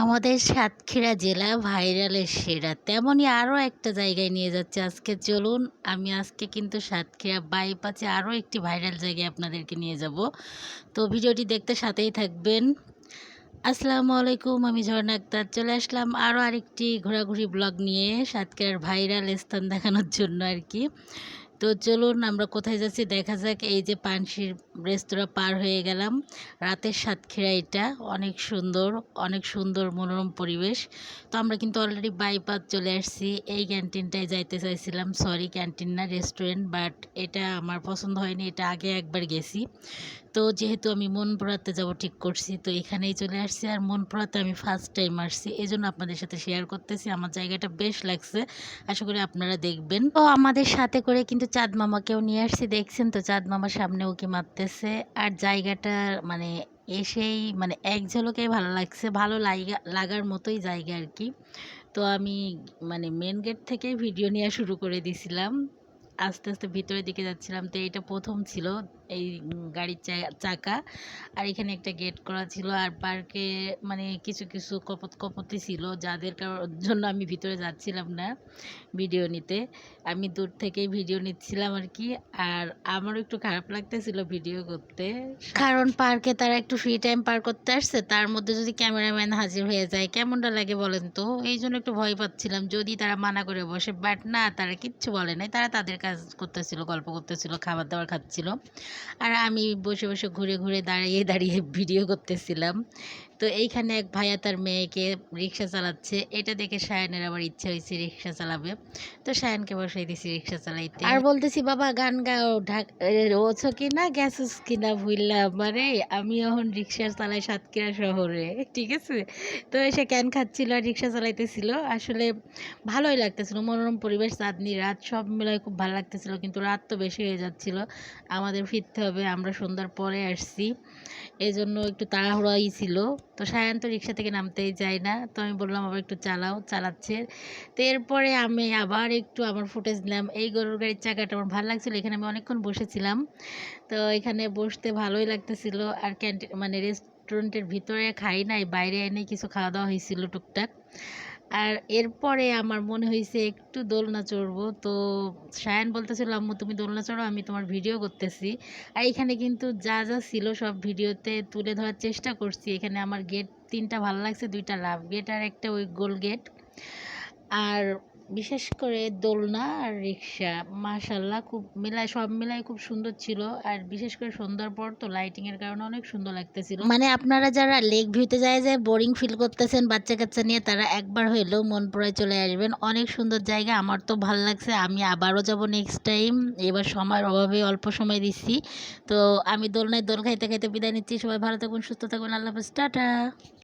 আমাদের সাতক্ষীরা জেলা ভাইরালের সেরা। তেমনই আরও একটা জায়গায় নিয়ে যাচ্ছে। আজকে চলুন, আমি আজকে কিন্তু সাতক্ষীরা বাইপাসে আরও একটি ভাইরাল জায়গায় আপনাদেরকে নিয়ে যাব। তো ভিডিওটি দেখতে সাথেই থাকবেন। আসসালামু আলাইকুম, আমি ঝর্ণা আক্তার। চলে আসলাম আরও আরেকটি ঘোরাঘুরি ব্লগ নিয়ে সাতক্ষীরার ভাইরাল স্থান দেখানোর জন্য আর কি। তো চলুন আমরা কোথায় যাচ্ছি? দেখা যাক এই যে পানসির রেস্তোরাঁ পার হয়ে গেলাম। রাতের সাতক্ষীরা এটা। অনেক সুন্দর অনেক সুন্দর মনোরম পরিবেশ। তো আমরা কিন্তু অলরেডি বাইপাস চলে আসছি। এই ক্যান্টিনটায় যাইতে চাইছিলাম। সরি ক্যান্টিন না রেস্টুরেন্ট বাট এটা আমার পছন্দ হয়নি। এটা আগে একবার গেছি। তো যেহেতু আমি মন পড়াতে যাব, ঠিক করছি। তো এখানেই চলে আসছি আর মন পড়াতে আমি ফার্স্ট টাইম আসছি। এই জন্য আপনাদের সাথে শেয়ার করতেছি। আমার জায়গাটা বেশ লাগছে। আশা করি আপনারা দেখবেন। তো আমাদের সাথে করে কিন্তু চাঁদ মামাকেও নিয়ে আসছি, দেখছেন তো? চাঁদ মামার সামনে ওকে মারতেছে? আর জায়গাটা মানে এসেই মানে এক ঝলকেই ভালো লাগছে। ভালো লাগা, লাগার মতোই জায়গা আর কি। তো আমি মানে মেন গেট থেকেই ভিডিও নেওয়া শুরু করে দিছিলাম। আস্তে আস্তে ভিতরের দিকে যাচ্ছিলাম। তো এটা প্রথম ছিল এই গাড়ির চাকা। আর এখানে একটা গেট করা ছিল আর পার্কে মানে কিছু কিছু কপত, কপতি ছিল, যাদের জন্য আমি ভিতরে যাচ্ছিলাম না ভিডিও নিতে। আমি দূর থেকেই ভিডিও নিচ্ছিলাম আর কি। আর আমারও একটু খারাপ লাগতেছিল ভিডিও করতে। কারণ পার্কে তারা একটু ফ্রি টাইম পার করতে আসছে, তার মধ্যে যদি ক্যামেরাম্যান হাজির হয়ে যায়, কেমনটা লাগে বলেন তো? এই জন্য একটু ভয় পাচ্ছিলাম। যদি তারা মানা করে বসে বাট না, তারা কিচ্ছু বলে নাই। তারা তাদের কাজ করতেছিল, গল্প করতেছিল খাবার দাবার খাচ্ছিল। আর আমি বসে বসে ঘুরে ঘুরে দাঁড়িয়ে দাঁড়িয়ে ভিডিও করতেছিলাম। তো এইখানে এক ভাইয়া তার মেয়েকে রিক্সা চালাচ্ছে। এটা দেখে সায়নের আবার ইচ্ছা হয়েছে রিক্সা চালাবে। তো সায়নকে বসাই দিছি রিক্সা চালাইতে। আর বলতেছি, বাবা, গান গাও। ঢাক ওছো কি না গেছিস কিনা ভুললাম মানে আমি এখন রিক্সা চালাই সাতক্ষীরা শহরে, ঠিক আছে? তো এসে ক্যান খাচ্ছিল আর রিক্সা চালাইতেছিল। আসলে ভালোই লাগতেছিল। মনোরম পরিবেশ, চাঁদনি রাত, সব মিলাই খুব ভালো লাগতেছিল, কিন্তু রাত তো বেশি হয়ে যাচ্ছিল। আমাদের ফিরতে হবে, আমরা সন্ধ্যার পরে আসছি। এই জন্য একটু তাড়াহুড়াই ছিল। তো সায়ন তো রিক্সা থেকে নামতেই যায় না। তো আমি বললাম আবার একটু চালাও, চালাচ্ছে। তো এরপরে আমি আবার একটু আমার ফুটেজ নিলাম। এই গরুর গাড়ির চাকাটা আমার ভালো লাগছিল। এখানে আমি অনেকক্ষণ বসেছিলাম। তো এখানে বসতে ভালোই লাগতেছিল। আর ক্যান্টিন মানে রেস্টুরেন্টের ভিতরে খাই নাই, বাইরে এনে কিছু খাওয়া দাওয়া হয়েছিল টুকটাক। আর এরপরে আমার মনে হয়েছে একটু দোলনা চড়বো। তো সায়ান বলতেছিল, আম্মু, তুমি দোলনা চড়ো, আমি তোমার ভিডিও করতেছি। আর এখানে কিন্তু যা যা ছিল সব ভিডিওতে তুলে ধরার চেষ্টা করছি। এখানে আমার গেট তিনটা ভালো লাগছে, দুইটা লাভ গেট আর একটা ওই গোল গেট আর বিশেষ করে দোলনা আর রিক্সা মাশাল্লাহ খুব মিলায়, সব মিলাই খুব সুন্দর ছিল। আর বিশেষ করে সন্ধ্যার পর তো লাইটিং এর কারণে অনেক সুন্দর লাগতেছিল। মানে আপনারা যারা লেক ভিউতে যায় যায় বোরিং ফিল করতেছেন, বাচ্চা কাচ্চা নিয়ে, তারা একবার হইলেও মন পড়ে চলে আসবেন। অনেক সুন্দর জায়গা, আমার তো ভালো লাগছে। আমি আবারও যাব নেক্সট টাইম এবার সময়ের অভাবে অল্প সময় দিচ্ছি। তো আমি দোলনায় দোল খাইতে খাইতে বিদায় নিচ্ছি। সবাই ভালো থাকুন, সুস্থ থাকুন। আল্লাহ হাফেজ। টাটা।